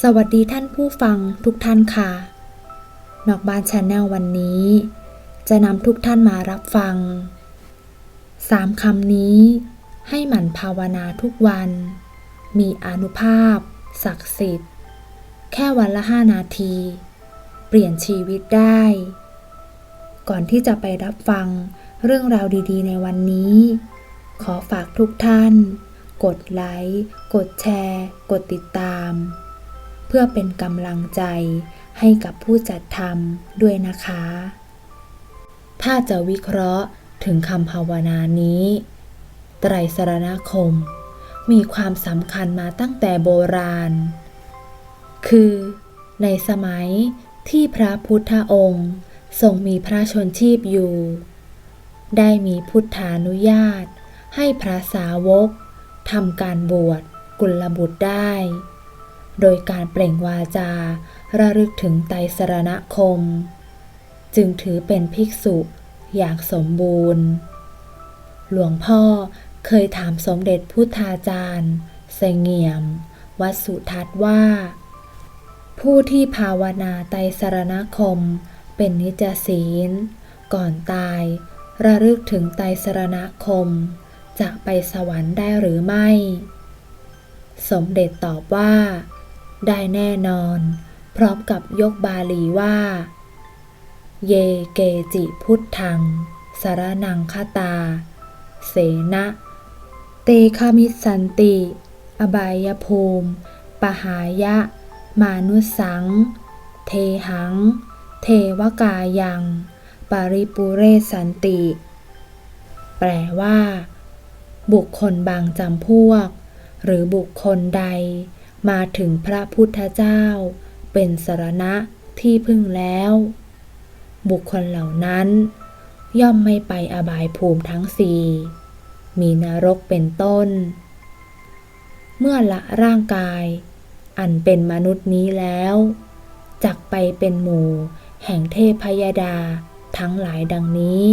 สวัสดีท่านผู้ฟังทุกท่านค่ะ นอกบ้านชาแนลวันนี้ จะนำทุกท่านมารับฟังสามคำนี้ให้หมั่นภาวนาทุกวัน มีอนุภาพ ศักดิ์สิทธิ์ แค่วันละห้านาที เปลี่ยนชีวิตได้ ก่อนที่จะไปรับฟังเรื่องราวดีๆ ในวันนี้ ขอฝากทุกท่าน กดไลค์ กดแชร์ กดติดตาม พื่อเป็นกำลังใจให้กับผู้จัดทำด้วยนะคะ ถ้าจะวิเคราะห์ถึงคำภาวนานี้ ไตรสรณคม มีความสำคัญมาตั้งแต่โบราณ คือ ในสมัยที่พระพุทธองค์ทรงมีพระชนชีพอยู่ ได้มีพุทธานุญาต ให้พระสาวกทำการบวชกุลบุตรได้ โดยการเปล่งวาจา ระลึกถึงไตรสรณคม จึงถือเป็นภิกษุอย่างสมบูรณ์ หลวงพ่อเคยถามสมเด็จพุทธาจารย์เสงี่ยม วัดสุทัศน์ว่า ผู้ที่ภาวนาไตรสรณคม เป็นนิจศีล ก่อนตาย ระลึกถึงไตรสรณคม จะไปสวรรค์ได้หรือไม่ สมเด็จตอบว่า ได้แน่นอน พร้อมกับยกบาลีว่า เยเกจิพุทธัง สารนังคตา เสนะ เตคามิสันติ อบายภูมิ ปหายะ มานุสัง เทหัง เทวกายังปริปุเรสันติ แปลว่า บุคคลบางจำพวก หรือบุคคลใด มาถึงพระพุทธเจ้า เป็นสรณะที่พึ่งแล้ว บุคคลเหล่านั้น ย่อมไม่ไปอบายภูมิทั้งสี่มีนรกเป็นต้น เมื่อละร่างกาย อันเป็นมนุษย์นี้แล้วจักไปเป็นหมู่แห่งเทพยดาทั้งหลายดังนี้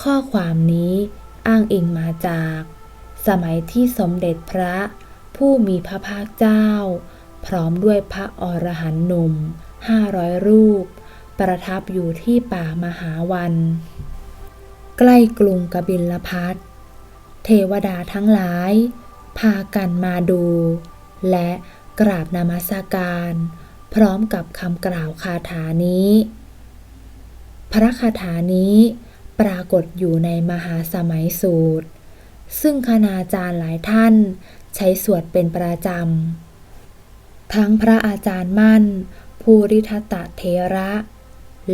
ข้อความนี้อ้างอิงมาจาก สมัยที่สมเด็จพระ ผู้มีพระภาคเจ้า พร้อมด้วยพระอรหันต์หนุ่มห้าร้อยรูป ประทับอยู่ที่ป่ามหาวัน ใกล้กรุงกบิลพัทเทวดาทั้งหลาย พากันมาดู และกราบนมัสการ พร้อมกับคำกล่าวคาถานี้ พระคาถานี้ปรากฏอยู่ในมหาสมัยสูตร ซึ่งคณาจารย์หลายท่าน ใช้สวดเป็นประจำ ทั้งพระอาจารย์มั่น ภูริทัตเทระ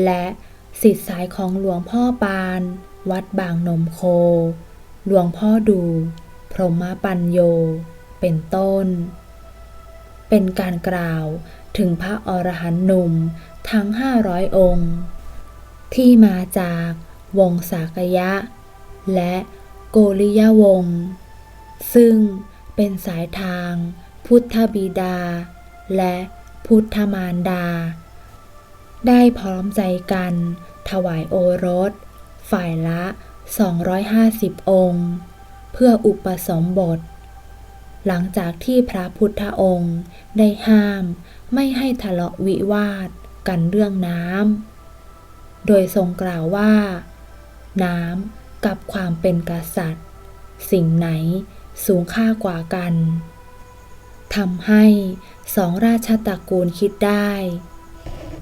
และสิทธิสายของหลวงพ่อปาน วัดบางนมโค หลวงพ่อดู พรหมปัญโย เป็นต้น เป็นการกล่าวถึงพระอรหันต์หนุ่มทั้งห้าร้อยองค์ ที่มาจากวงสากยะ และโกริยวง ซึ่ง เป็นสายทาง พุทธบิดา และพุทธมารดา ได้พร้อมใจกัน ถวายโอรส ฝ่ายละ 250 องค์ เพื่ออุปสมบท หลังจากที่พระพุทธองค์ได้ห้ามไม่ให้ทะเลาะวิวาทกันเรื่องน้ำ โดยทรงกล่าวว่า น้ำกับความเป็นกษัตริย์ สิ่งไหน สูงค่ากว่ากันทำให้สองราชตระกูลคิดได้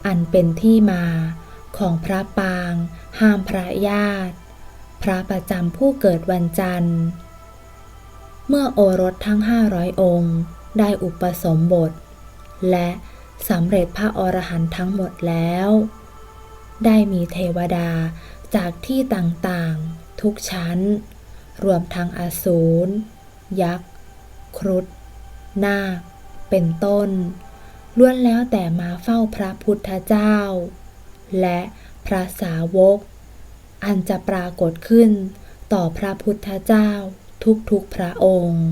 อันเป็นที่มาของพระปาง ห้ามพระญาติ พระประจำผู้เกิดวันจันทร์ เมื่อโอรสทั้งห้าร้อยองค์ได้อุปสมบท และสำเร็จพระอรหันต์ทั้งหมดแล้ว ได้มีเทวดาจากที่ต่างๆ ทุกชั้น รวมทั้งอสูร ยักษ์ ครุฑนาค เป็นต้น ล้วนแล้วแต่มาเฝ้าพระพุทธเจ้า และพระสาวก อันจะปรากฏขึ้นต่อพระพุทธเจ้าทุกๆพระองค์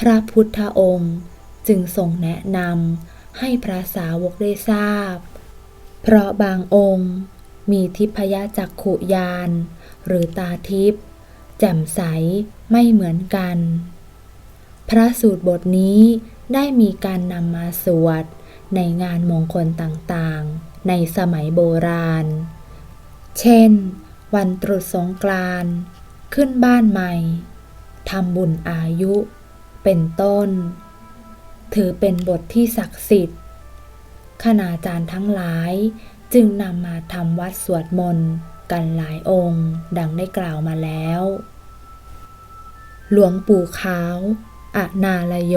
พระพุทธองค์จึงทรงแนะนำให้พระสาวกได้ทราบ เพราะบางองค์มีทิพยจักขุยานหรือตาทิพย์ แจ่มใสไม่เหมือนกัน พระสูตรบทนี้ได้มีการนำมาสวดในงานมงคลต่างๆ ในสมัยโบราณ เช่น วันตรุษสงกรานต์ขึ้นบ้านใหม่ทำบุญอายุ เป็นต้น ถือเป็นบทที่ศักดิ์สิทธิ์คณาจารย์ทั้งหลายจึงนำมาทำวัดสวดมนต์ กันหลายองค์ ดังได้กล่าวมาแล้ว หลวงปู่ขาวอะนาลโย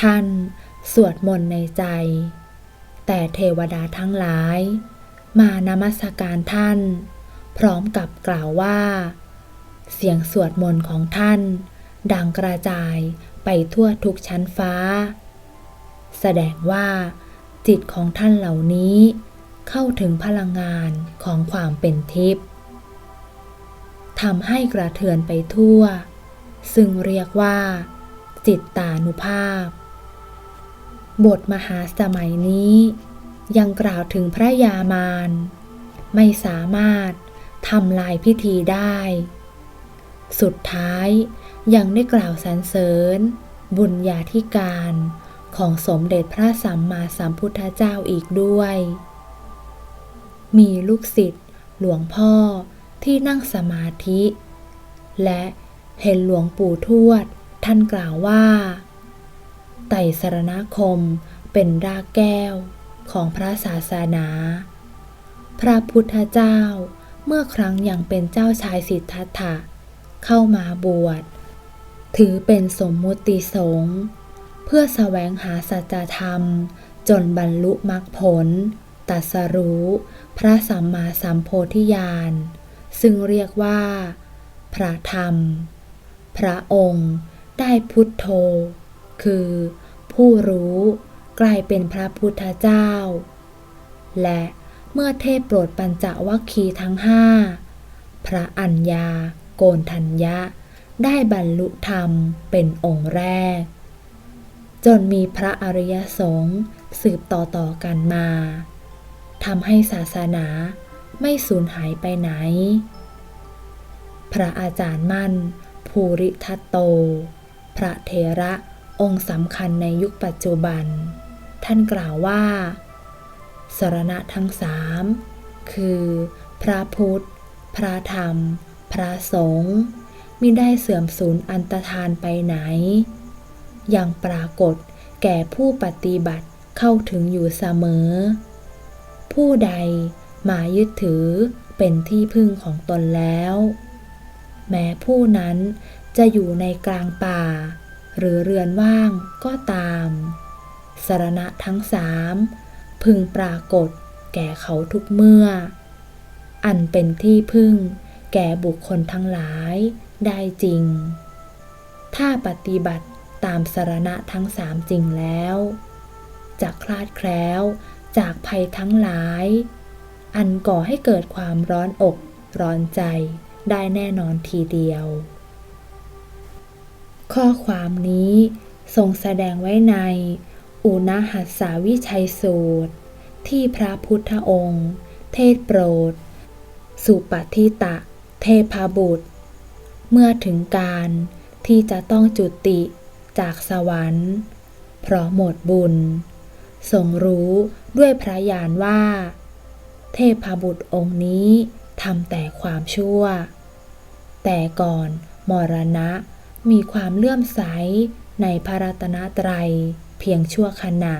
ท่านสวดมนต์ในใจ แต่เทวดาทั้งหลาย มานมัสการท่าน พร้อมกับกล่าวว่า เสียงสวดมนต์ของท่าน ดังกระจายไปทั่วทุกชั้นฟ้า แสดงว่าจิตของท่านเหล่านี้ เข้าถึงพลังงานของความเป็นทิพย์ทำให้กระเทือนไปทั่ว ซึ่งเรียกว่า จิตตานุภาพ บทมหาสมัยนี้ ยังกล่าวถึงพระยามารไม่สามารถทำลายพิธีได้ สุดท้ายยังได้กล่าวสรรเสริญ บุญญาธิการของสมเด็จพระสัมมาสัมพุทธเจ้าอีกด้วย มีลูกศิษย์หลวงพ่อที่นั่งสมาธิ และเห็นหลวงปู่ทวด ท่านกล่าวว่า ไตรสรณคมเป็นรากแก้วของพระศาสนา พระพุทธเจ้าเมื่อครั้งยังเป็นเจ้าชายสิทธัตถะเข้ามาบวช ถือเป็นสมมุติสงฆ์เพื่อแสวงหาสัจธรรมจนบรรลุมรรคผล ตัสรู้ พระสัมมาสัมโพธิญาณ ซึ่งเรียกว่า พระธรรม พระองค์ได้พุทโธ คือ ผู้รู้กลายเป็นพระพุทธเจ้า และเมื่อเทพโปรดปัญจวัคคีย์ทั้งห้าพระอัญญา โกนทัญญะ ได้บรรลุธรรมเป็นองค์แรก จนมีพระอริยสงฆ์สืบต่อ ๆ กันมา ทำให้ศาสนาไม่สูญหายไปไหน พระอาจารย์มั่น ภูริทัตโต พระเทระองค์สำคัญในยุคปัจจุบัน ท่านกล่าวว่า สรณะทั้งสามคือ พระพุทธ พระธรรม พระสงฆ์มิได้เสื่อมสูญอันตรธานไปไหน ยังปรากฏแก่ผู้ปฏิบัติเข้าถึงอยู่เสมอ ผู้ใดมายึดถือเป็นที่พึ่งของตนแล้ว แม้ผู้นั้นจะอยู่ในกลางป่า หรือเรือนว่างก็ตามสารณะทั้งสามพึงปรากฏแก่เขาทุกเมื่อ อันเป็นที่พึ่งแก่บุคคลทั้งหลายได้จริง ถ้าปฏิบัติตามสารณะทั้งสามจริงแล้วจะคลาดแคล้ว จากภัยทั้งหลาย อันก่อให้เกิดความร้อนอกร้อนใจได้แน่นอนทีเดียว ข้อความนี้ทรงแสดงไว้ใน อุณหัสสาวิชัยสูตร ที่พระพุทธองค์ เทศโปรด สุปฏิตะ เทพบุตร เมื่อถึงการที่จะต้องจุติจากสวรรค์ เพราะหมดบุญ ทรงรู้ด้วยพระญาณว่า เทพบุตรองค์นี้ทำแต่ความชั่ว แต่ก่อนมรณะมีความเลื่อมใสในพระรัตนตรัยเพียงชั่วขณะ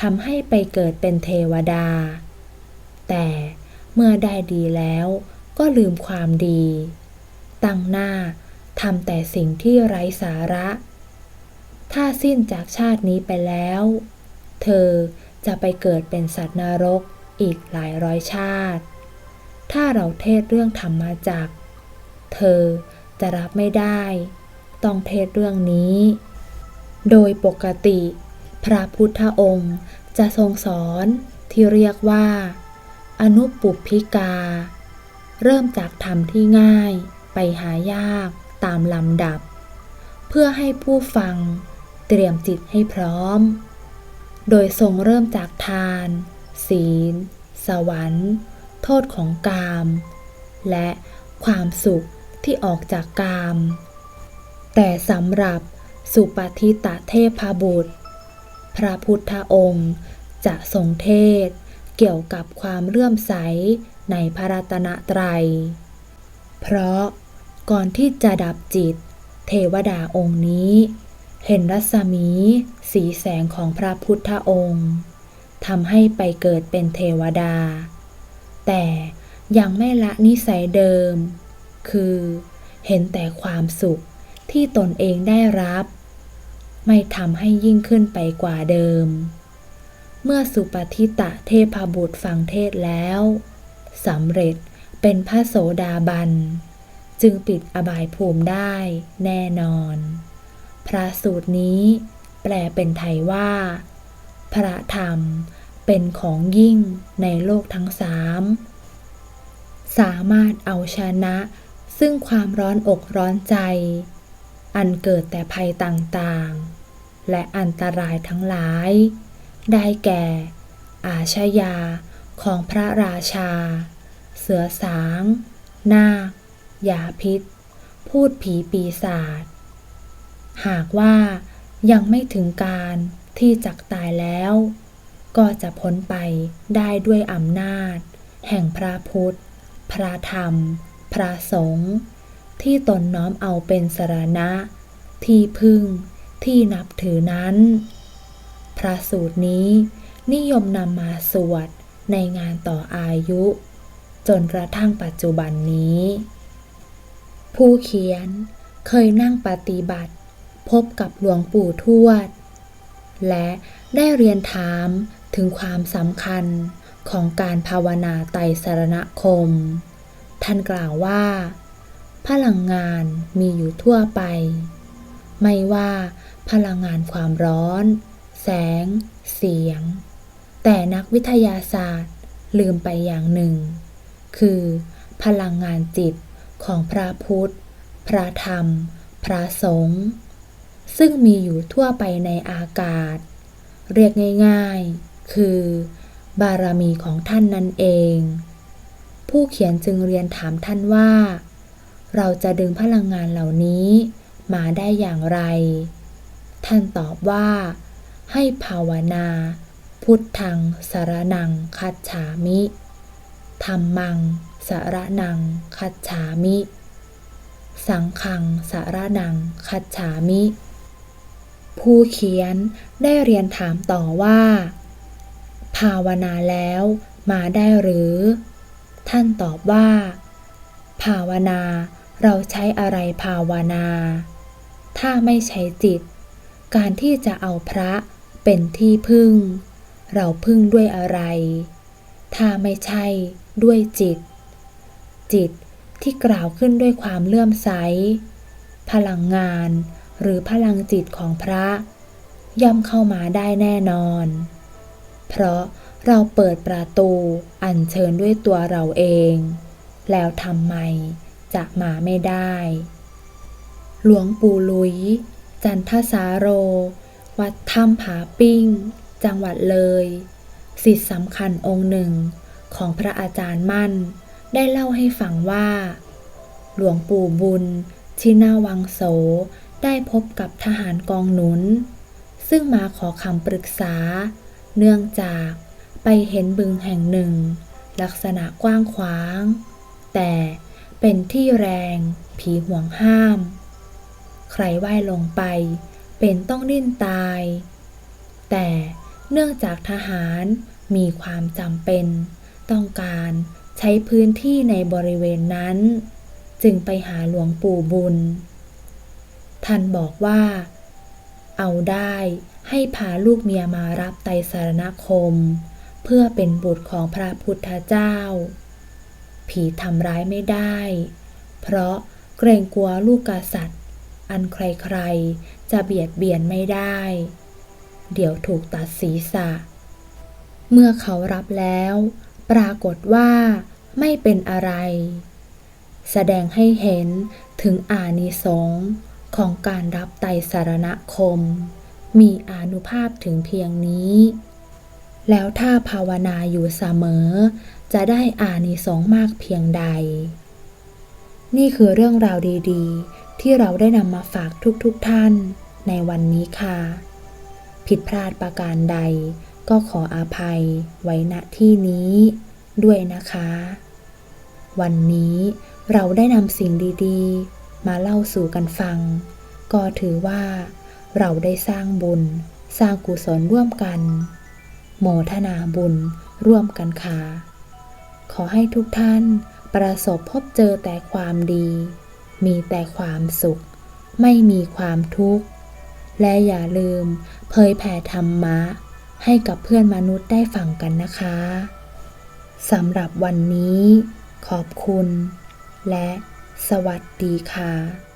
ทำให้ไปเกิดเป็นเทวดา แต่เมื่อได้ดีแล้วก็ลืมความดี ตั้งหน้าทำแต่สิ่งที่ไร้สาระ ถ้าสิ้นจากชาตินี้ไปแล้ว เธอจะไปเกิดเป็นสัตว์นรกอีกหลายร้อยชาติ ถ้าเราเทศเรื่องธรรมมาจากเธอจะรับไม่ได้ ต้องเทศเรื่องนี้ โดยปกติ พระพุทธองค์จะทรงสอนที่เรียกว่า อนุปุพิกา เริ่มจากธรรมที่ง่ายไปหายากตามลำดับ เพื่อให้ผู้ฟังเตรียมจิตให้พร้อม โดยทรงเริ่มจากทาน ศีล สวรรค์ โทษของกาม และความสุขที่ออกจากกาม แต่สำหรับสุปฏิตะเทพบุตร พระพุทธองค์จะทรงเทศเกี่ยวกับความเลื่อมใสในพระรัตนตรัย เพราะก่อนที่จะดับจิต เทวดาองค์นี้ เห็นรัศมี สีแสงของพระพุทธองค์ทำให้ไปเกิดเป็นเทวดา แต่ยังไม่ละนิสัยเดิม คือเห็นแต่ความสุขที่ตนเองได้รับ ไม่ทำให้ยิ่งขึ้นไปกว่าเดิม เมื่อสุปฏิตะเทพบุตรฟังเทศแล้วสำเร็จเป็นพระโสดาบัน จึงปิดอบายภูมิได้แน่นอน พระสูตรนี้ แปลเป็นไทยว่า พระธรรมเป็นของยิ่งในโลกทั้งสาม สามารถเอาชนะ ซึ่งความร้อนอกร้อนใจ อันเกิดแต่ภัยต่างๆ และอันตรายทั้งหลาย ได้แก่ อาชญาของพระราชา เสือสาง นาคยาพิษ พูดผีปีศาจ หากว่ายังไม่ถึงการที่จักตายแล้ว ก็จะพ้นไปได้ด้วยอำนาจ แห่งพระพุทธ พระธรรม พระสงฆ์ที่ตนน้อมเอาเป็นสรณะ ที่พึ่งที่นับถือนั้น พระสูตรนี้นิยมนำมาสวดในงานต่ออายุ จนกระทั่งปัจจุบันนี้ ผู้เขียนเคยนั่งปฏิบัติ พบกับหลวงปู่ทวด และได้เรียนถามถึงความสำคัญของการภาวนาไตสรณคม ท่านกล่าวว่า พลังงานมีอยู่ทั่วไป ไม่ว่าพลังงานความร้อน แสง เสียง แต่นักวิทยาศาสตร์ลืมไปอย่างหนึ่ง คือพลังงานจิตของพระพุทธ พระธรรม พระสงฆ์ ซึ่งมีอยู่ทั่วไปในอากาศ เรียกง่ายๆ คือบารมีของท่านนั่นเอง ผู้เขียนจึงเรียนถามท่านว่า เราจะดึงพลังงานเหล่านี้มาได้อย่างไร ท่านตอบว่า ให้ภาวนา พุทธังสารนังคัจฉามิธรรมังสารนังคัจฉามิ สังฆังสารนังคัจฉามิ ผู้เขียนได้เรียนถามต่อว่า ภาวนาแล้วมาได้หรือ ท่านตอบว่า ภาวนาเราใช้อะไรภาวนา ถ้าไม่ใช้จิต การที่จะเอาพระเป็นที่พึ่ง เราพึ่งด้วยอะไร ถ้าไม่ใช่ด้วยจิต จิตที่กล่าวขึ้นด้วยความเลื่อมใส พลังงาน หรือพลังจิตของพระ ย่อมเข้ามาได้แน่นอน เพราะเราเปิดประตูอัญเชิญด้วยตัวเราเอง แล้วทำไมจะมาไม่ได้ หลวงปู่ลุย จันทสาโร วัดถ้ำผาปิ้ง จังหวัดเลยสิทธิสำคัญองค์หนึ่งของพระอาจารย์มั่น ได้เล่าให้ฟังว่า หลวงปู่บุญ ชินาวังโส ได้พบกับทหารกองหนุน ซึ่งมาขอคำปรึกษา เนื่องจากไปเห็นบึงแห่งหนึ่ง ลักษณะกว้างขวาง แต่เป็นที่แรงผีห่วงห้าม ใครว่ายลงไปเป็นต้องดิ้นตาย แต่เนื่องจากทหารมีความจำเป็น ต้องการใช้พื้นที่ในบริเวณนั้น จึงไปหาหลวงปู่บุญ ท่านบอกว่า เอาได้ให้พาลูกเมียมารับไตรสารณคม เพื่อเป็นบุตรของพระพุทธเจ้า ผีทำร้ายไม่ได้ เพราะเกรงกลัวลูกกษัตริย์ อันใครๆ จะเบียดเบียนไม่ได้ เดี๋ยวถูกตัดศีรษะ เมื่อเขารับแล้ว ปรากฏว่าไม่เป็นอะไร แสดงให้เห็นถึงอานิสงส์ ของการรับไตสารณคม มีอานุภาพถึงเพียงนี้ แล้วถ้าภาวนาอยู่เสมอ จะได้อานิสงส์มากเพียงใด นี่คือเรื่องราวดีๆ ที่เราได้นำมาฝากทุกๆทท่าน ในวันนี้ค่ะ ผิดพลาดประการใด ก็ขออาภัยไว้ณที่นี้ด้วยนะคะ วันนี้เราได้นำสิ่งดี ๆ มาเล่าสู่กันฟัง ก็ถือว่า เราได้สร้างบุญ สร้างกุศลร่วมกัน โมทนาบุญร่วมกันค่ะ ขอให้ทุกท่านประสบพบเจอแต่ความดี มีแต่ความสุข ไม่มีความทุกข์ และอย่าลืมเผยแผ่ธรรมะ ให้กับเพื่อนมนุษย์ได้ฟังกันนะคะสำหรับวันนี้ ขอบคุณ และ สวัสดีค่ะ